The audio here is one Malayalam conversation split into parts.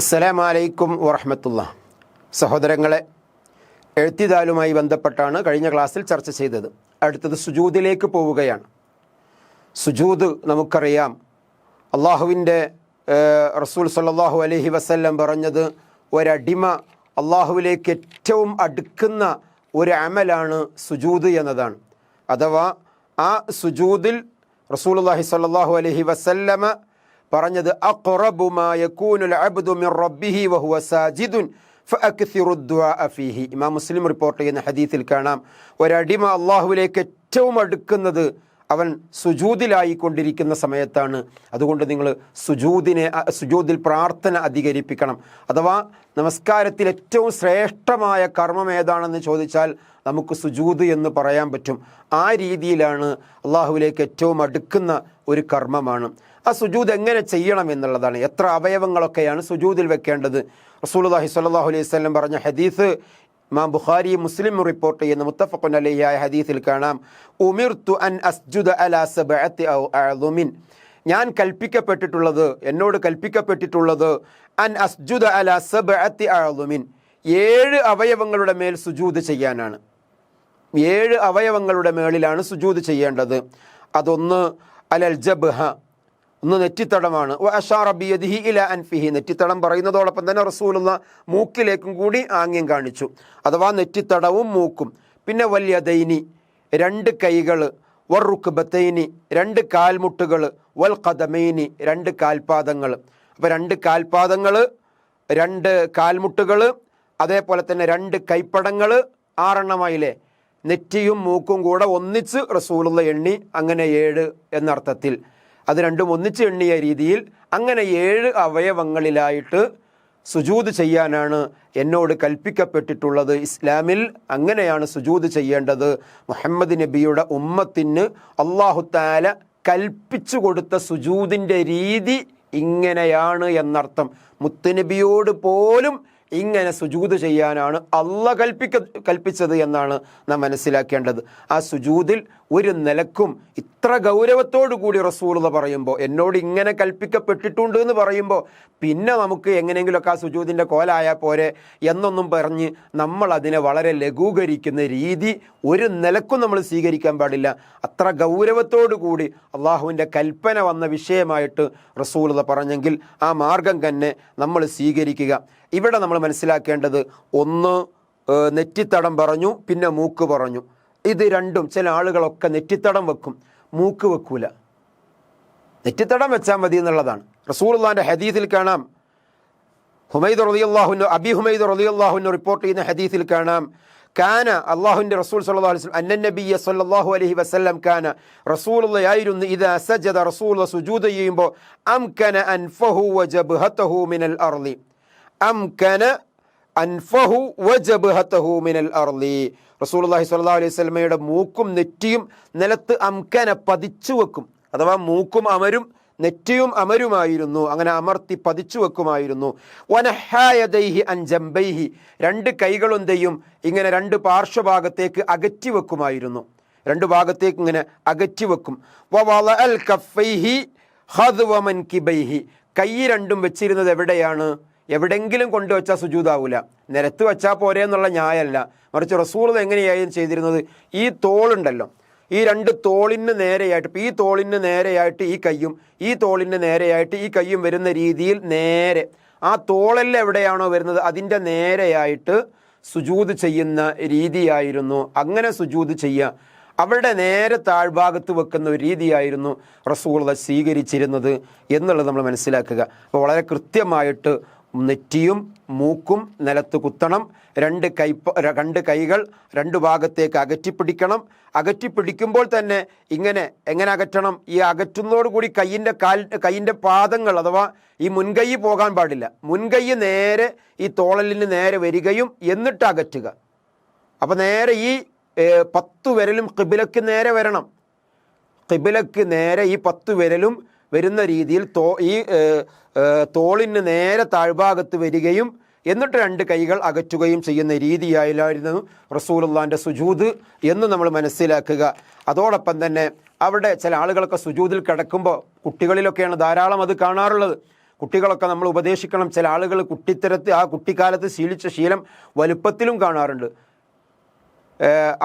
അസ്സലാമലൈക്കും വറഹമത്തുള്ള. സഹോദരങ്ങളെ എഴുത്തിതാലുമായി ബന്ധപ്പെട്ടാണ് കഴിഞ്ഞ ക്ലാസ്സിൽ ചർച്ച ചെയ്തത്. അടുത്തത് സുജൂദിലേക്ക് പോവുകയാണ്. സുജൂദ് നമുക്കറിയാം. അള്ളാഹുവിന്റെ റസൂൽ സല്ലാഹു അലഹി വസല്ലം പറഞ്ഞത് ഒരടിമ അള്ളാഹുവിലേക്ക് ഏറ്റവും അടുക്കുന്ന ഒരു അമലാണ് സുജൂദ് എന്നതാണ്. അഥവാ ആ സുജൂദിൽ റസൂൽ അള്ളാഹി സല്ലാഹു അലഹി വസല്ലമ പറഞ്ഞത് ഇമാം മുസ്ലിം റിപ്പോർട്ട് ചെയ്യുന്ന ഹദീത്തിൽ കാണാം ഒരടിമ അള്ളാഹുവിലേക്ക് ഏറ്റവും അടുക്കുന്നത് അവൻ സുജൂതിലായിക്കൊണ്ടിരിക്കുന്ന സമയത്താണ്. അതുകൊണ്ട് നിങ്ങൾ സുജൂദിനെ സുജൂദിൽ പ്രാർത്ഥന അധികരിപ്പിക്കണം. അഥവാ നമസ്കാരത്തിൽ ഏറ്റവും ശ്രേഷ്ഠമായ കർമ്മം ഏതാണെന്ന് ചോദിച്ചാൽ നമുക്ക് സുജൂദ് എന്ന് പറയാൻ പറ്റും. ആ രീതിയിലാണ് അള്ളാഹുവിലേക്ക് ഏറ്റവും അടുക്കുന്ന ഒരു കർമ്മമാണ്. ആ സുജൂദ് എങ്ങനെ ചെയ്യണം എന്നുള്ളതാണ്. എത്ര അവയവങ്ങളൊക്കെയാണ് സുജൂദിൽ വെക്കേണ്ടത്. റസൂലുള്ളാഹി സ്വല്ലല്ലാഹു അലൈഹി വസല്ലം പറഞ്ഞ ഹദീസ് ഇമാം ബുഖാരി മുസ്ലിം റിപ്പോർട്ട് ചെയ്യുന്ന. മുത്തഫഖുൻ അലൈഹിയായ ഹദീസിൽ കാണാം. ഉമിർതു അൻ അസ്ജുദ അലാ സബഅത്തി അഅ്ളുമിൻ ഞാൻ കൽപ്പിക്കപ്പെട്ടിട്ടുള്ളത് എന്നോട് കൽപ്പിക്കപ്പെട്ടിട്ടുള്ളത് അൻ അസ്ജുദ അലാ സബഅത്തി അഴുമിൻ ഏഴ് അവയവങ്ങളുടെ മേൽ സുജൂദ് ചെയ്യാനാണ്. ഏഴ് അവയവങ്ങളുടെ മേളിലാണ് സുജൂദ് ചെയ്യേണ്ടത്. അതൊന്ന് അലൽ ജബ്ഹ ഒന്ന് നെറ്റിത്തടമാണ്. ഇല അൻഫിഹി. നെറ്റിത്തടം പറയുന്നതോടൊപ്പം തന്നെ റസൂലുള്ള മൂക്കിലേക്കും കൂടി ആംഗ്യം കാണിച്ചു. അഥവാ നെറ്റിത്തടവും മൂക്കും. പിന്നെ വലിയ ദൈനി രണ്ട് കൈകൾ. വർ റുക്ബത്തൈനി രണ്ട് കാൽമുട്ടുകൾ. വൽ കഥമൈനി രണ്ട് കാൽപാദങ്ങൾ. അപ്പോൾ രണ്ട് കാൽപാദങ്ങൾ രണ്ട് കാൽമുട്ടുകൾ അതേപോലെ തന്നെ രണ്ട് കൈപ്പടങ്ങൾ ആറെണ്ണമായില്ലേ? നെറ്റിയും മൂക്കും കൂടെ ഒന്നിച്ച് റസൂലുള്ള എണ്ണി അങ്ങനെ ഏഴ് എന്നർത്ഥത്തിൽ. അത് രണ്ടും ഒന്നിച്ച് എണ്ണിയ രീതിയിൽ അങ്ങനെ ഏഴ് അവയവങ്ങളിലായിട്ട് സുജൂത് ചെയ്യാനാണ് എന്നോട് കൽപ്പിക്കപ്പെട്ടിട്ടുള്ളത്. ഇസ്ലാമിൽ അങ്ങനെയാണ് സുജൂത് ചെയ്യേണ്ടത്. മുഹമ്മദ് നബിയുടെ ഉമ്മത്തിന് അള്ളാഹു താല കൽപ്പിച്ചു കൊടുത്ത സുജൂതിന്റെ രീതി ഇങ്ങനെയാണ് എന്നർത്ഥം. മുത്തുനബിയോട് പോലും ഇങ്ങനെ സുജൂത് ചെയ്യാനാണ് അള്ള കൽപ്പിക്ക കൽപ്പിച്ചത് എന്നാണ് നാം മനസ്സിലാക്കേണ്ടത്. ആ സുജൂതിൽ ഒരു നിലക്കും ഇത്ര ഗൗരവത്തോടു കൂടി റസൂലത പറയുമ്പോൾ എന്നോട് ഇങ്ങനെ കൽപ്പിക്കപ്പെട്ടിട്ടുണ്ട് എന്ന് പറയുമ്പോൾ പിന്നെ നമുക്ക് എങ്ങനെയെങ്കിലുമൊക്കെ ആ സുജൂതിന്റെ കോലായാൽ പോരെ എന്നൊന്നും പറഞ്ഞ് നമ്മൾ അതിനെ വളരെ ലഘൂകരിക്കുന്ന രീതി ഒരു നിലക്കും നമ്മൾ സ്വീകരിക്കാൻ പാടില്ല. അത്ര ഗൗരവത്തോടു കൂടി അള്ളാഹുവിന്റെ കൽപ്പന വന്ന വിഷയമായിട്ട് റസൂലത പറഞ്ഞെങ്കിൽ ആ മാർഗം തന്നെ നമ്മൾ സ്വീകരിക്കുക. ഇവിടെ നമ്മൾ മനസ്സിലാക്കേണ്ടത് ഒന്ന് നെറ്റിത്തടം പറഞ്ഞു പിന്നെ മൂക്ക് പറഞ്ഞു. ഇത് രണ്ടും ചില ആളുകളൊക്കെ നെറ്റിത്തടം വെക്കും മൂക്ക് വെക്കൂല. നെറ്റിത്തടം വെച്ചാൽ മതി എന്നുള്ളതാണ്. റസൂൽഖാന്റെ ഹദീസിൽ കാണാം. ഹുമൈദ് റളിയല്ലാഹുവിന് അബി ഹുമൈദ് റളിയല്ലാഹുവിന് റിപ്പോർട്ട് ചെയ്യുന്ന ഹദീസിൽ കാണാം. കാന അള്ളാഹുവിന്റെ റസൂൽ സല്ലല്ലാഹു അലൈഹി വസല്ലം അന്നൻ നബിയ സല്ലാഹു അലഹി വസല്ലം കാന റസൂലുള്ളയായിരുന്നു ഇദാ സജദ റസൂൽ സുജൂത ചെയ്യുമ്പോൾ അംകന അൻഫഹു വജബ്ഹത്തഹു മിനൽ അർളി. അംകന അൻഫഹു വജബ്ഹത്തഹു മിനൽ അർളി. റസൂലുള്ളാഹി സ്വല്ലാ അലൈഹി സ്വലമയുടെ മൂക്കും നെറ്റിയും നിലത്ത് അംകന പതിച്ചു വെക്കും. അഥവാ മൂക്കും അമരും നെറ്റിയും അമരുമായിരുന്നു. അങ്ങനെ അമർത്തി പതിച്ചു വെക്കുമായിരുന്നു. വനഹായദൈഹി അഞ്ചംബൈഹി രണ്ട് കൈകളും തെയ്യും ഇങ്ങനെ രണ്ട് പാർശ്വഭാഗത്തേക്ക് അകറ്റി വെക്കുമായിരുന്നു. രണ്ട് ഭാഗത്തേക്ക് ഇങ്ങനെ അകറ്റി വെക്കും. കൈ രണ്ടും വെച്ചിരുന്നത് എവിടെയാണ്? എവിടെങ്കിലും കൊണ്ടുവച്ചാൽ സുജൂതാവൂല. നിരത്ത് വെച്ചാൽ പോരെ എന്നുള്ള ന്യായമല്ല. മറിച്ച് റസൂൾ എങ്ങനെയായിരുന്നു ചെയ്തിരുന്നത്? ഈ തോളുണ്ടല്ലോ. ഈ രണ്ട് തോളിന് നേരെയായിട്ട് ഈ തോളിന് നേരെയായിട്ട് ഈ കയ്യും ഈ തോളിന് നേരെയായിട്ട് ഈ കയ്യും വരുന്ന രീതിയിൽ നേരെ. ആ തോളല്ല എവിടെയാണോ വരുന്നത്? അതിന്റെ നേരെയായിട്ട് സുജൂത് ചെയ്യുന്ന രീതിയായിരുന്നു. അങ്ങനെ സുജൂത് ചെയ്യുക. അവരുടെ നേരെ താഴ്ഭാഗത്ത് വെക്കുന്ന ഒരു രീതിയായിരുന്നു റസൂള സ്വീകരിച്ചിരുന്നത് എന്നുള്ളത് നമ്മൾ മനസ്സിലാക്കുക. അപ്പോൾ വളരെ കൃത്യമായിട്ട് നെറ്റിയും മൂക്കും നിലത്ത് കുത്തണം. രണ്ട് കൈ രണ്ട് കൈകൾ രണ്ട് ഭാഗത്തേക്ക് അകറ്റിപ്പിടിക്കണം. അകറ്റിപ്പിടിക്കുമ്പോൾ തന്നെ ഇങ്ങനെ എങ്ങനെ അകറ്റണം? ഈ അകറ്റുന്നതോടുകൂടി കയ്യിന്റെ കാൽ കയ്യിന്റെ പാദങ്ങൾ അഥവാ ഈ മുൻകൈ പോകാൻ പാടില്ല. മുൻകൈ നേരെ ഈ തോളലിന് നേരെ വരികയും എന്നിട്ട് അകറ്റുക. അപ്പോൾ നേരെ ഈ പത്തു വിരലും കിബിലയ്ക്ക് നേരെ വരണം. കിബിലയ്ക്ക് നേരെ ഈ പത്തു വിരലും വരുന്ന രീതിയിൽ തോ ഈ തോളിന് നേരെ താഴ്ഭാഗത്ത് വരികയും എന്നിട്ട് രണ്ട് കൈകൾ അകറ്റുകയും ചെയ്യുന്ന രീതിയായിരുന്നു റസൂലുള്ളാന്റെ സുജൂദ് എന്ന് നമ്മൾ മനസ്സിലാക്കുക. അതോടൊപ്പം തന്നെ അവിടെ ചില ആളുകളൊക്കെ സുജൂദിൽ കിടക്കുമ്പോൾ കുട്ടികളിലൊക്കെയാണ് ധാരാളം അത് കാണാറുള്ളത്. കുട്ടികളൊക്കെ നമ്മൾ ഉപദേശിക്കണം ചില ആളുകൾ കുട്ടിത്തരത്ത് ആ കുട്ടിക്കാലത്ത് ശീലിച്ച ശീലം വലുപ്പത്തിലും കാണാറുണ്ട്.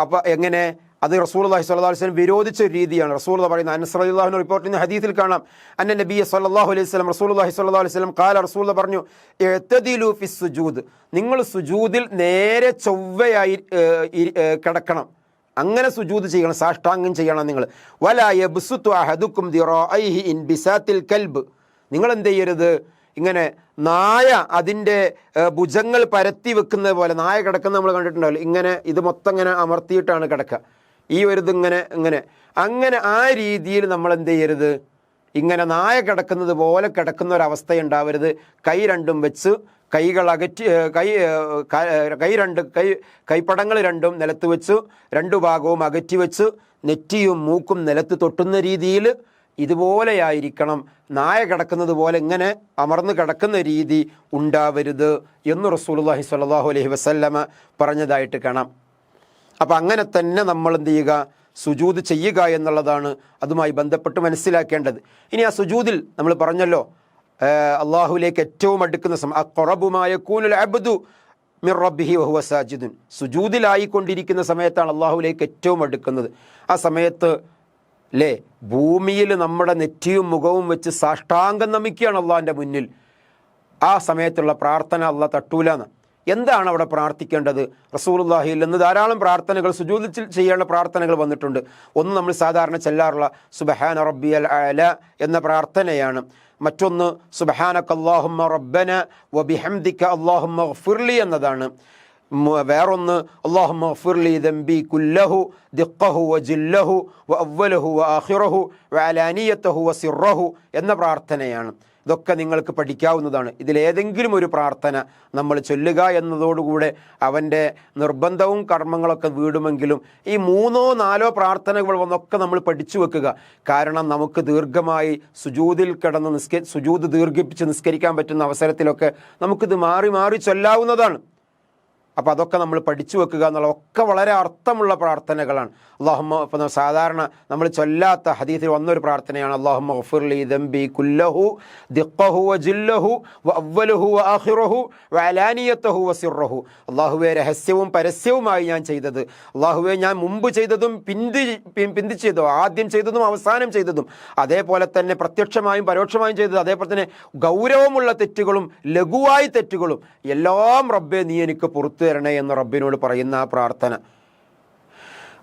അപ്പോൾ എങ്ങനെ അത് റസൂൽ അള്ളാഹി സ്വല്ലാ വസ്ലം വിരോധിച്ച ഒരു രീതിയാണ്. റസൂൽ പറയുന്നത് റിപ്പോർട്ട് ചെയ്യുന്ന ഹദീസിൽ കാണാം. അന്ന നബി സല്ലാഹു അലൈഹി സ്വലം റസൂൽ അള്ളാഹി സ്വല്ലാ സ്വലം കാല റസൂൽ പറഞ്ഞു ഫി സുജൂദ്. നിങ്ങൾ സുജൂദിൽ നേരെ ചൊവ്വയായി കിടക്കണം. അങ്ങനെ സുജൂദ് ചെയ്യണം സാഷ്ടാംഗം ചെയ്യണം നിങ്ങൾ. വല യബ്സുത്തു അഹദുക്കും ദിറാഇഹി ഇൻ ബിസാത്തിൽ കൽബ്. നിങ്ങൾ എന്ത് ചെയ്യരുത്? ഇങ്ങനെ നായ അതിന്റെ ഭുജങ്ങൾ പരത്തി വെക്കുന്നത് പോലെ നായ കിടക്കുന്ന നമ്മൾ കണ്ടിട്ടുണ്ടാവില്ല? ഇങ്ങനെ ഇത് മൊത്തം ഇങ്ങനെ അമർത്തിയിട്ടാണ് കിടക്കുക. ഈ ഒരു ഇതിങ്ങനെ ഇങ്ങനെ. അങ്ങനെ ആ രീതിയിൽ നമ്മൾ എന്ത് ചെയ്യരുത്? ഇങ്ങനെ നായ കിടക്കുന്നത് പോലെ കിടക്കുന്ന ഒരവസ്ഥ ഉണ്ടാവരുത് കൈ രണ്ടും വെച്ച് കൈകൾ അകറ്റി കൈ കൈ രണ്ട് കൈ കൈപ്പടങ്ങൾ രണ്ടും നിലത്ത് വെച്ച് രണ്ടു ഭാഗവും അകറ്റി വെച്ച് നെറ്റിയും മൂക്കും നിലത്ത് തൊട്ടുന്ന രീതിയിൽ ഇതുപോലെയായിരിക്കണം നായ കിടക്കുന്നത് പോലെ ഇങ്ങനെ അമർന്ന് കിടക്കുന്ന രീതി ഉണ്ടാവരുത് എന്ന് റസൂലുള്ളാഹി സ്വല്ലല്ലാഹു അലൈഹി വസല്ലമ പറഞ്ഞതായിട്ട് കാണാം. അപ്പം അങ്ങനെ തന്നെ നമ്മൾ എന്ത് ചെയ്യുക? സുജൂത് ചെയ്യുക എന്നുള്ളതാണ് അതുമായി ബന്ധപ്പെട്ട് മനസ്സിലാക്കേണ്ടത്. ഇനി ആ സുജൂതിൽ നമ്മൾ പറഞ്ഞല്ലോ അള്ളാഹുലേക്ക് ഏറ്റവും അടുക്കുന്ന സമയം ആ കൂനുൽ അബ്ദു മിർ റബ്ബിഹി വഹുവ സാജിദുൻ. സുജൂതിലായിക്കൊണ്ടിരിക്കുന്ന സമയത്താണ് അള്ളാഹുലേക്ക് ഏറ്റവും അടുക്കുന്നത്. ആ സമയത്ത് അല്ലേ ഭൂമിയിൽ നമ്മുടെ നെറ്റിയും മുഖവും വെച്ച് സാഷ്ടാംഗം നമിക്കുകയാണ് അള്ളാഹിന്റെ മുന്നിൽ. ആ സമയത്തുള്ള പ്രാർത്ഥന അള്ളാഹ് തട്ടൂലെന്ന്. എന്താണ് അവിടെ പ്രാർത്ഥിക്കേണ്ടത്? റസൂലുള്ളാഹിയിൽ നിന്ന് ധാരാളം പ്രാർത്ഥനകൾ സുജൂദിൽ ചെയ്യേണ്ട പ്രാർത്ഥനകൾ വന്നിട്ടുണ്ട്. ഒന്ന് നമ്മൾ സാധാരണ ചെല്ലാറുള്ള സുബഹാന റബ്ബിയൽ അല എന്ന പ്രാർത്ഥനയാണ്. മറ്റൊന്ന് സുബഹാനക്ക് അല്ലാഹുമ്മ റബ്ബന വബിഹംദിക്ക അല്ലാഹുമ്മ ഫിർലി എന്നതാണ്. വേറൊന്ന് അള്ളാഹുമ്മ ഫിർലി ദംബി കുല്ലഹു ദിഖഹു വ ജില്ലഹു വ അവ്വലഹു വ അഹിറഹു വ അലാനിയത്തഹു വ സിറഹു എന്ന പ്രാർത്ഥനയാണ്. ഇതൊക്കെ നിങ്ങൾക്ക് പഠിക്കാവുന്നതാണ്. ഇതിലേതെങ്കിലും ഒരു പ്രാർത്ഥന നമ്മൾ ചൊല്ലുക എന്നതോടുകൂടെ അവന്റെ നിർബന്ധവും കർമ്മങ്ങളൊക്കെ വീടുമെങ്കിലും ഈ മൂന്നോ നാലോ പ്രാർത്ഥനകൾ വന്നൊക്കെ നമ്മൾ പഠിച്ചു വെക്കുക. കാരണം നമുക്ക് ദീർഘമായി സുജൂതിൽ കിടന്ന് നിസ്ക സുജൂത് ദീർഘിപ്പിച്ച് നിസ്കരിക്കാൻ പറ്റുന്ന അവസരത്തിലൊക്കെ നമുക്കിത് മാറി മാറി ചൊല്ലാവുന്നതാണ്. അപ്പോൾ അതൊക്കെ നമ്മൾ പഠിച്ചു വെക്കുക എന്നുള്ള ഒക്കെ വളരെ അർത്ഥമുള്ള പ്രാർത്ഥനകളാണ്. അള്ളാഹുമ്മ ഇപ്പം സാധാരണ നമ്മൾ ചൊല്ലാത്ത ഹദീസിൽ വന്നൊരു പ്രാർത്ഥനയാണ് അള്ളാഹുമ്മ ഗഫുർലി ദംബി കുല്ലഹു ദിഖഹു വ ജില്ലഹു വ അവ്വലുഹു വ ആഖിറഹു വ സിറഹു അള്ളാഹുവെ രഹസ്യവും പരസ്യവുമായി ഞാൻ ചെയ്തത്. അള്ളാഹുവെ ഞാൻ മുമ്പ് ചെയ്തതും പിന്തി പിന്തി ആദ്യം ചെയ്തതും അവസാനം ചെയ്തതും. അതേപോലെ തന്നെ പ്രത്യക്ഷമായും പരോക്ഷമായും ചെയ്തത്. അതേപോലെ തന്നെ ഗൗരവമുള്ള തെറ്റുകളും ലഘുവായി തെറ്റുകളും എല്ലാം റബ്ബെ നീ എനിക്ക് പുറത്തു തരണേ എന്ന് റബ്ബിനോട് പറയുന്ന ആ പ്രാർത്ഥന.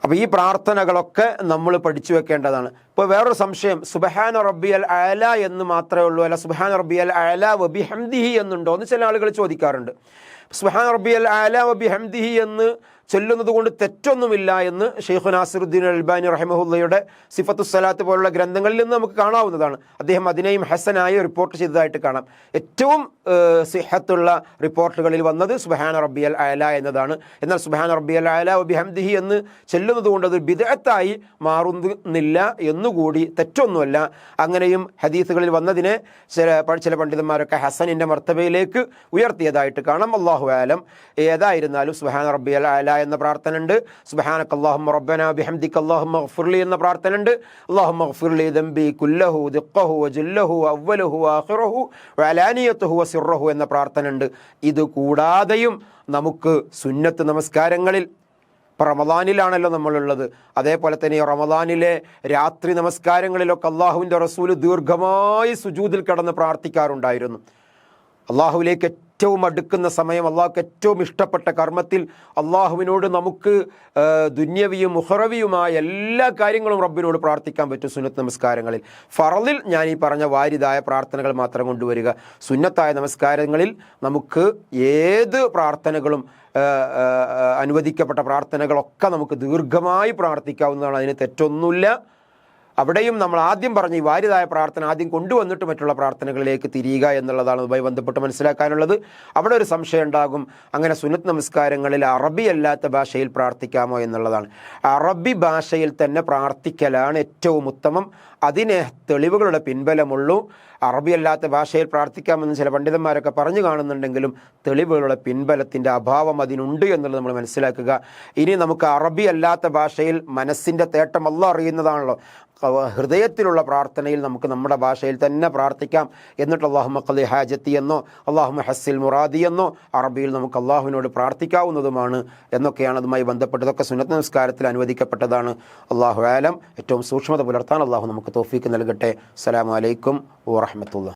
അപ്പോൾ ഈ പ്രാർത്ഥനകളൊക്കെ നമ്മൾ പഠിച്ചു വെക്കേണ്ടതാണ്. ഇപ്പോൾ വേറൊരു സംശയം സുബഹാന റബ്ബി അൽ അല എന്ന് മാത്രമേ ഉള്ളൂ അല്ല സുബഹാന റബ്ബി അൽ അല വബി ഹംദിഹി എന്നുണ്ടോ എന്ന് ചില ആളുകൾ ചോദിക്കാറുണ്ട്. സുബഹാന റബ്ബി അൽ അല വബി ഹംദിഹി എന്ന് ചൊല്ലുന്നത് കൊണ്ട് തെറ്റൊന്നുമില്ല എന്ന് ഷെയ്ഖു നാസിറുദ്ദീൻ അൽബാനി റഹിമഹുല്ലയുടെ സിഫത്തു സലാത്ത് പോലുള്ള ഗ്രന്ഥങ്ങളിൽ നിന്ന് നമുക്ക് കാണാവുന്നതാണ്. അദ്ദേഹം അതിനെയും ഹസനായി റിപ്പോർട്ട് ചെയ്തതായിട്ട് കാണാം. ഏറ്റവും സിഹത്തുള്ള റിപ്പോർട്ടുകളിൽ വന്നത് സുബാന റബ്ബി അൽ അല എന്നതാണ്. എന്നാൽ സുബാന റബ്ബി അൽ അല ബിഹംദിഹി എന്ന് ചെല്ലുന്നത് കൊണ്ട് അത് ബിദഹത്തായി മാറുന്നില്ല എന്നുകൂടി തെറ്റൊന്നുമല്ല. അങ്ങനെയും ഹദീസുകളിൽ വന്നതിനെ ചില ചില പണ്ഡിതന്മാരൊക്കെ ഹസനിന്റെ മർത്തബയിലേക്ക് ഉയർത്തിയതായിട്ട് കാണാം. അള്ളാഹു ആലം ഏതായിരുന്നാലും സുബാന റബ്ബി അൽ അല എന്ന പ്രാർത്ഥനയുണ്ട്. സുബഹാനക്ക് അള്ളാഹുമ്മ റബ്ബന ബിഹംദിക്ക് അള്ളാഹും മഹ്ഫുർലി എന്ന പ്രാർത്ഥനയുണ്ട്. അള്ളാഹും മഹ്ഫുർലി ദംബി കുല്ലഹു ദിഖഹു ജുല്ലഹു അവ്വലുഹു ആഹിറഹു വഅലാനിയത്തുഹു സിറഹു എന്ന പ്രാർത്ഥനയുണ്ട്. ഇത് കൂടാതെയും നമുക്ക് സുന്നത്ത് നമസ്കാരങ്ങളിൽ ഇപ്പം റമദാനിലാണല്ലോ നമ്മളുള്ളത്. അതേപോലെ തന്നെ റമദാനിലെ രാത്രി നമസ്കാരങ്ങളിലൊക്കെ അള്ളാഹുവിന്റെ റസൂൽ ദീർഘമായി സുജൂതിൽ കിടന്ന് പ്രാർത്ഥിക്കാറുണ്ടായിരുന്നു. അള്ളാഹുവിലേക്ക് ഏറ്റവും അടുക്കുന്ന സമയം അള്ളാഹുക്ക് ഏറ്റവും ഇഷ്ടപ്പെട്ട കർമ്മത്തിൽ അള്ളാഹുവിനോട് നമുക്ക് ദുന്യവിയും മുഹറവിയുമായ എല്ലാ കാര്യങ്ങളും റബ്ബിനോട് പ്രാർത്ഥിക്കാൻ പറ്റും സുന്നത്ത് നമസ്കാരങ്ങളിൽ. ഫറലിൽ ഞാൻ ഈ പറഞ്ഞ വാരിതായ പ്രാർത്ഥനകൾ മാത്രം കൊണ്ടുവരിക. സുന്നത്തായ നമസ്കാരങ്ങളിൽ നമുക്ക് ഏത് പ്രാർത്ഥനകളും അനുവദിക്കപ്പെട്ട പ്രാർത്ഥനകളൊക്കെ നമുക്ക് ദീർഘമായി പ്രാർത്ഥിക്കാവുന്നതാണ്. അതിന് തെറ്റൊന്നുമില്ല. അവിടെയും നമ്മൾ ആദ്യം പറഞ്ഞ ഈ വാരിതായ പ്രാർത്ഥന ആദ്യം കൊണ്ടുവന്നിട്ട് മറ്റുള്ള പ്രാർത്ഥനകളിലേക്ക് തിരിയുക എന്നുള്ളതാണ് അതുമായി ബന്ധപ്പെട്ട് മനസ്സിലാക്കാനുള്ളത്. അവിടെ ഒരു സംശയം ഉണ്ടാകും. അങ്ങനെ സുന്നത്ത് നമസ്കാരങ്ങളിൽ അറബി അല്ലാത്ത ഭാഷയിൽ പ്രാർത്ഥിക്കാമോ എന്നുള്ളതാണ്. അറബി ഭാഷയിൽ തന്നെ പ്രാർത്ഥിക്കലാണ് ഏറ്റവും ഉത്തമം. അതിനെ തെളിവുകളുടെ പിൻബലമുള്ളൂ. അറബി അല്ലാത്ത ഭാഷയിൽ പ്രാർത്ഥിക്കാമെന്ന് ചില പണ്ഡിതന്മാരൊക്കെ പറഞ്ഞു കാണുന്നുണ്ടെങ്കിലും തെളിവുകളുടെ പിൻബലത്തിന്റെ അഭാവം അതിനുണ്ട് എന്നുള്ളത് നമ്മൾ മനസ്സിലാക്കുക. ഇനി നമുക്ക് അറബി അല്ലാത്ത ഭാഷയിൽ മനസ്സിന്റെ തേട്ടമല്ല അറിയുന്നതാണല്ലോ. ഹൃദയത്തിലുള്ള പ്രാർത്ഥനയിൽ നമുക്ക് നമ്മുടെ ഭാഷയിൽ തന്നെ പ്രാർത്ഥിക്കാം. എന്നിട്ട് അള്ളാഹു മക്കലി ഹാജത്തി എന്നോ അള്ളാഹു ഹസ്സിൽ മുറാദി എന്നോ അറബിയിൽ നമുക്ക് അള്ളാഹുവിനോട് പ്രാർത്ഥിക്കാവുന്നതുമാണ് എന്നൊക്കെയാണ് അതുമായി ബന്ധപ്പെട്ടതൊക്കെ സുന്നത്ത് നമസ്കാരത്തിൽ അനുവദിക്കപ്പെട്ടതാണ്. അള്ളാഹു ആലം. ഏറ്റവും സൂക്ഷ്മത പുലർത്താൻ അള്ളാഹു നമുക്ക് തോഫീക്ക് നൽകട്ടെ. അസ്സലാമലൈക്കും അലൈക്കും വറഹമത്തുള്ള